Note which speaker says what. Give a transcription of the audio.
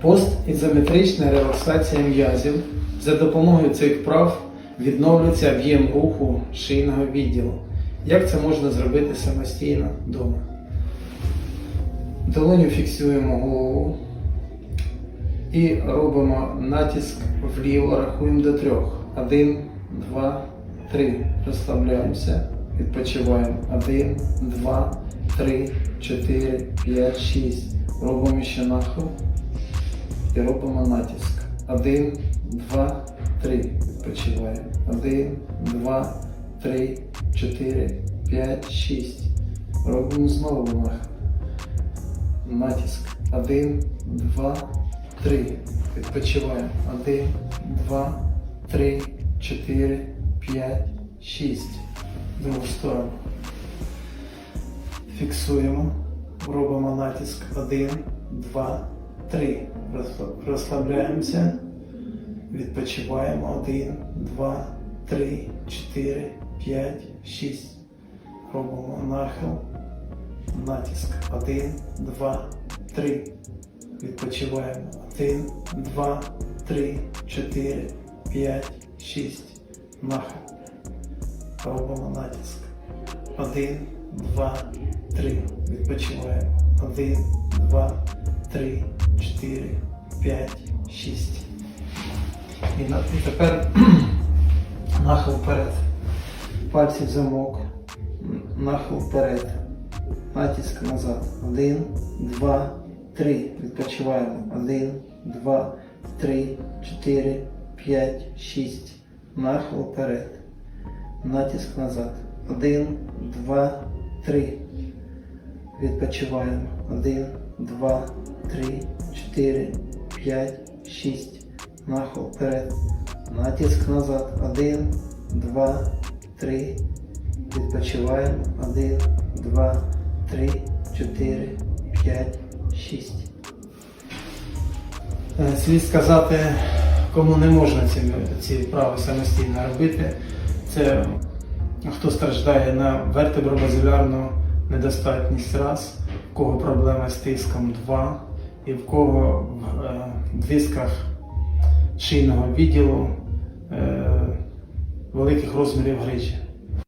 Speaker 1: Постізометрична релаксація м'язів. За допомогою цих вправ відновлюється об'єм руху шийного відділу. Як це можна зробити самостійно вдома? Долоню фіксуємо голову і робимо натиск вліво, рахуємо до трьох. Один, два, три. Розслабляємося, відпочиваємо. Один, два, три, чотири, п'ять, шість. Робимо ще нахил і робимо натиск. Один, два, три. Відпочиваємо. Один, два, три, чотири, п'ять, шість. Робимо знову нахил. Натиск. Один, два, три. Відпочиваємо. Один, два, три, чотири, п'ять, шість. Другу сторону. Фіксуємо. Робимо натиск. Один, два, три. Розслабляємося. Відпочиваємо. Один, два, три, чотири, п'ять, шість. Робимо нахил. Натиск. Один, два, три. Відпочиваємо. Один, два, три, чотири, п'ять, шість. Нахил. Робимо натиск. Один, два, три. Відпочиваємо. Один, два, три, чотири, п'ять, шість. І, на- і тепер нахил вперед. Пальці в замок. Нахил вперед. Натиск назад. Один, два, три. Відпочиваємо. Один, два, три, чотири, п'ять, шість. Нахил вперед. Натиск назад. Один, два, три. Відпочиваємо. Один, два, три, чотири, п'ять, шість. Нахил вперед. Натиск назад. Один, два, три. Відпочиваємо. Один, два, три, чотири, п'ять, шість. Е, Слід сказати, кому не можна ці, вправи самостійно робити, це хто страждає на вертебробазилярну недостатність раз, в кого проблема з тиском 2 і в кого в е, дисках шийного відділу е, великих розмірів грижі.